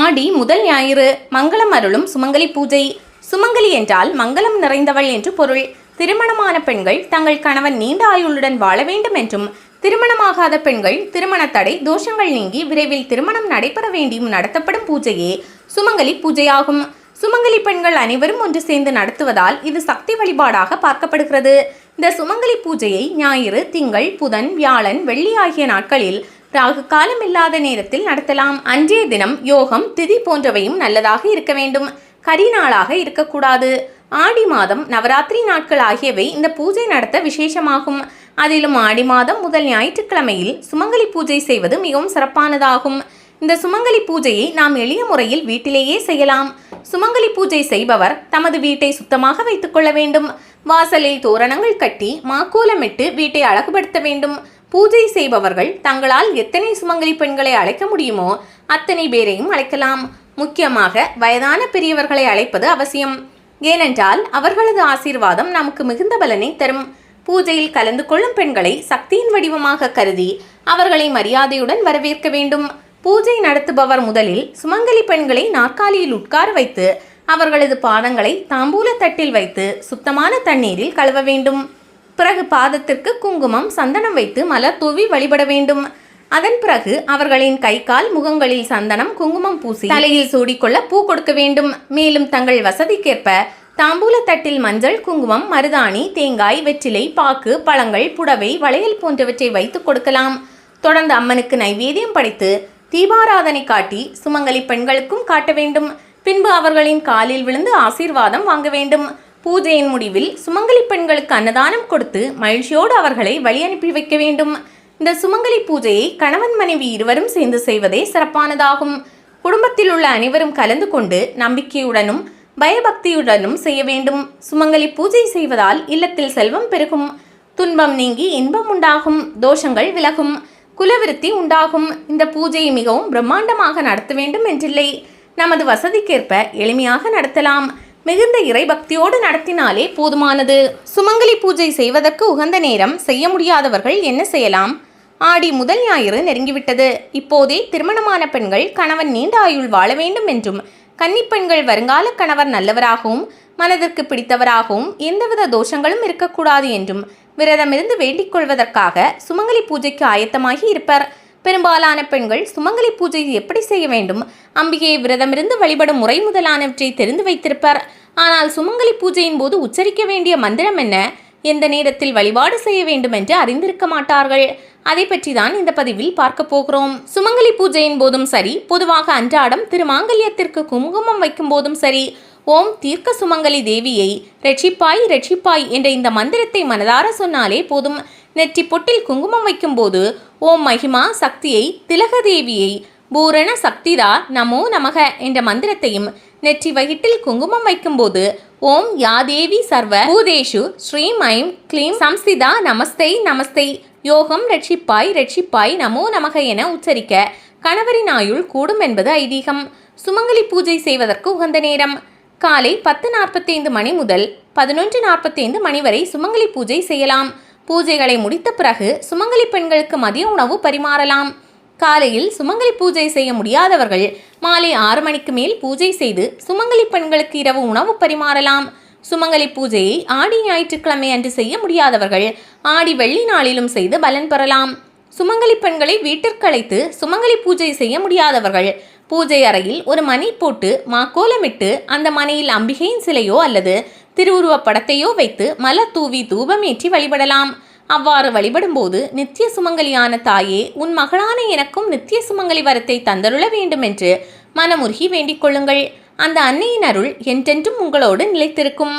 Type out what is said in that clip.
ஆடி முதல் ஞாயிறு மங்களம் அருளும் சுமங்கலி பூஜை. சுமங்கலி என்றால் மங்களம் நிறைந்தவள் என்று பொருள். திருமணமான பெண்கள் தங்கள் கணவன் நீண்ட ஆயுளுடன் வாழ வேண்டும் என்றும் திருமணமாகாத பெண்கள் திருமண தடை தோஷங்கள் நீங்கி விரைவில் திருமணம் நடைபெற வேண்டியும் நடத்தப்படும் பூஜையே சுமங்கலி பூஜையாகும். சுமங்கலி பெண்கள் அனைவரும் ஒன்று சேர்ந்து நடத்துவதால் இது சக்தி வழிபாடாக பார்க்கப்படுகிறது. இந்த சுமங்கலி பூஜையை ஞாயிறு திங்கள் புதன் வியாழன் வெள்ளி ஆகிய நாட்களில் ராகு காலம் இல்லாத நேரத்தில் நடத்தலாம். அன்றைய தினம் யோகம் திதி போன்றவையும் நல்லதாக இருக்க வேண்டும். கரி நாளாக இருக்கக்கூடாது. ஆடி மாதம் நவராத்திரி நாட்கள் ஆகியவை இந்த பூஜை நடத்த விசேஷமாகும். அதிலும் ஆடி மாதம் முதல் ஞாயிற்றுக்கிழமையில் சுமங்கலி பூஜை செய்வது மிகவும் சிறப்பானதாகும். இந்த சுமங்கலி பூஜையை நாம் எளிய முறையில் வீட்டிலேயே செய்யலாம். சுமங்கலி பூஜை செய்பவர் தமது வீட்டை சுத்தமாக வைத்துக்கொள்ள வேண்டும். வாசலில் தோரணங்கள் கட்டி மாக்கோலமிட்டு வீட்டை அழகுபடுத்த வேண்டும். பூஜை செய்பவர்கள் தங்களால் எத்தனை சுமங்கலி பெண்களை அழைக்க முடியுமோ அத்தனை பேரையும் அழைக்கலாம். முக்கியமாக வயதான பெரியவர்களை அழைப்பது அவசியம். ஏனென்றால் அவர்களது ஆசீர்வாதம் நமக்கு மிகுந்த பலனை தரும். பூஜையில் கலந்து கொள்ளும் பெண்களை சக்தியின் வடிவமாக கருதி அவர்களை மரியாதையுடன் வரவேற்க வேண்டும். பூஜை நடத்துபவர் முதலில் சுமங்கலி பெண்களை நாற்காலியில் உட்கார வைத்து அவர்களது பாதங்களை தாம்பூல தட்டில் வைத்து சுத்தமான தண்ணீரில் கழுவ வேண்டும். பிறகு பாதத்திற்கு குங்குமம் சந்தனம் வைத்து மலர் தூவி வழிபட வேண்டும். அதன் பிறகு அவர்களின் கை கால் முகங்களில் சந்தனம் குங்குமம் பூசி தலையில் சூடிக்கொள்ள பூ கொடுக்க வேண்டும். மேலும் தங்கள் வசதிக்கேற்ப தாம்பூல தட்டில் மஞ்சள் குங்குமம் மருதாணி தேங்காய் வெற்றிலை பாக்கு பழங்கள் புடவை வளையல் போன்றவற்றை வைத்து கொடுக்கலாம். தொடர்ந்து அம்மனுக்கு நைவேத்தியம் படைத்து தீபாராதனை காட்டி சுமங்கலி பெண்களுக்கும் காட்ட வேண்டும். பின்பு அவர்களின் காலில் விழுந்து ஆசீர்வாதம் வாங்க வேண்டும். பூஜையின் முடிவில் சுமங்கலி பெண்களுக்கு அன்னதானம் கொடுத்து மகிழ்ச்சியோடு அவர்களை வழி அனுப்பி வைக்க வேண்டும். இந்த சுமங்கலி பூஜையை கணவன் மனைவி இருவரும் சேர்ந்து செய்வதே சிறப்பானதாகும். குடும்பத்தில் உள்ள அனைவரும் கலந்து கொண்டு நம்பிக்கையுடனும் பயபக்தியுடனும் செய்ய வேண்டும். சுமங்கலி பூஜை செய்வதால் இல்லத்தில் செல்வம் பெருகும். துன்பம் நீங்கி இன்பம் உண்டாகும். தோஷங்கள் விலகும். குலவிருத்தி உண்டாகும். இந்த பூஜையை மிகவும் பிரம்மாண்டமாக நடத்த வேண்டும் என்றில்லை. நமது வசதிக்கேற்ப எளிமையாக நடத்தலாம். மிகுந்த இறைபக்தியோடு நடத்தினாலே போதுமானது. சுமங்கலி பூஜை செய்வதற்கு உகந்த நேரம் செய்ய முடியாதவர்கள் என்ன செய்யலாம்? ஆடி முதல் ஞாயிறு நெருங்கிவிட்டது. இப்போதே திருமணமான பெண்கள் கணவன் நீண்ட ஆயுள் வாழ வேண்டும் என்றும் கன்னிப்பெண்கள் வருங்கால கணவர் நல்லவராகவும் மனதிற்கு பிடித்தவராகவும் எந்தவித தோஷங்களும் இருக்கக்கூடாது என்றும் விரதமிருந்து வேண்டிக் கொள்வதற்காக சுமங்கலி பூஜைக்கு ஆயத்தமாகி இருப்பர். பெரும்பாலான பெண்கள் சுமங்கலி பூஜை எப்படி செய்ய வேண்டும்? அம்பிகையை விரதமிருந்து வழிபடும் முறை முதலானவற்றை தெரிந்து வைத்திருப்பார். ஆனால் சுமங்கலி பூஜையின் போது உச்சரிக்க வேண்டிய மந்திரம் என்ன? எந்த நேரத்தில் வழிபாடு செய்ய வேண்டும் என்று அறிந்திருக்க மாட்டார்கள். அதை பற்றி தான் இந்த பதிவில் பார்க்க போகிறோம். சுமங்கலி பூஜையின் போதும் சரி பொதுவாக அன்றாடம் திருமாங்கல்யத்திற்கு குங்குமம் வைக்கும் போதும் சரி. ஓம் தீர்க்க சுமங்கலி தேவியை ரட்சிப்பாய் ரட்சிப்பாய் என்ற இந்த மந்திரத்தை மனதார சொன்னாலே போதும். நெற்றி பொட்டில் குங்குமம் வைக்கும்போது ஓம் மகிமா சக்தியை திலகதேவியை பூரண சக்திதா நமோ நமக என்ற மந்திரத்தையும் நெற்றி வயிற்றில் குங்குமம் வைக்கும்போது ஓம் யாதேவி சர்வ பூதேஷு ஸ்ரீம் ஐம் க்ளீம் சம்ஸ்திதா நமஸ்தை நமஸ்தை யோகம் ரட்சிப்பாய் ரட்சிப்பாய் நமோ நமக என உச்சரிக்க கணவரின் ஆயுள் கூடும் என்பது ஐதீகம். சுமங்கலி பூஜை செய்வதற்கு உகந்த நேரம். காலை பத்து நாற்பத்தைந்து மணி முதல் பதினொன்று நாற்பத்தைந்து மணி வரை சுமங்கலி பூஜை செய்யலாம். பூஜைகளை முடித்த பிறகு சுமங்கலி பெண்களுக்கு மதிய உணவு பரிமாறலாம். காலையில் சுமங்கலி பூஜை செய்ய முடியாதவர்கள் மாலை ஆறு மணிக்கு மேல் பூஜை செய்து சுமங்கலி பெண்களுக்கு இரவு உணவு பரிமாறலாம். சுமங்கலி பூஜையை ஆடி ஞாயிற்றுக்கிழமை அன்று செய்ய முடியாதவர்கள் ஆடி வெள்ளி நாளிலும் செய்து பலன் பெறலாம். சுமங்கலி பெண்களை வீட்டிற்கு அழைத்து சுமங்கலி பூஜை செய்ய முடியாதவர்கள் பூஜை அறையில் ஒரு மணி போட்டு மாக்கோலமிட்டு அந்த மனையில் அம்பிகையின் சிலையோ அல்லது திருவுருவப் படத்தையோ வைத்து மலர் தூவி தூபமேற்றி வழிபடலாம். அவ்வாறு வழிபடும்போது நித்திய சுமங்கலியான தாயே உன் மகளான எனக்கும் நித்திய சுமங்கலி வரத்தை தந்தருள வேண்டும் என்று மனமுருகி வேண்டிக் கொள்ளுங்கள். அந்த அன்னையின் அருள் என்றென்றும் உங்களோடு நிலைத்திருக்கும்.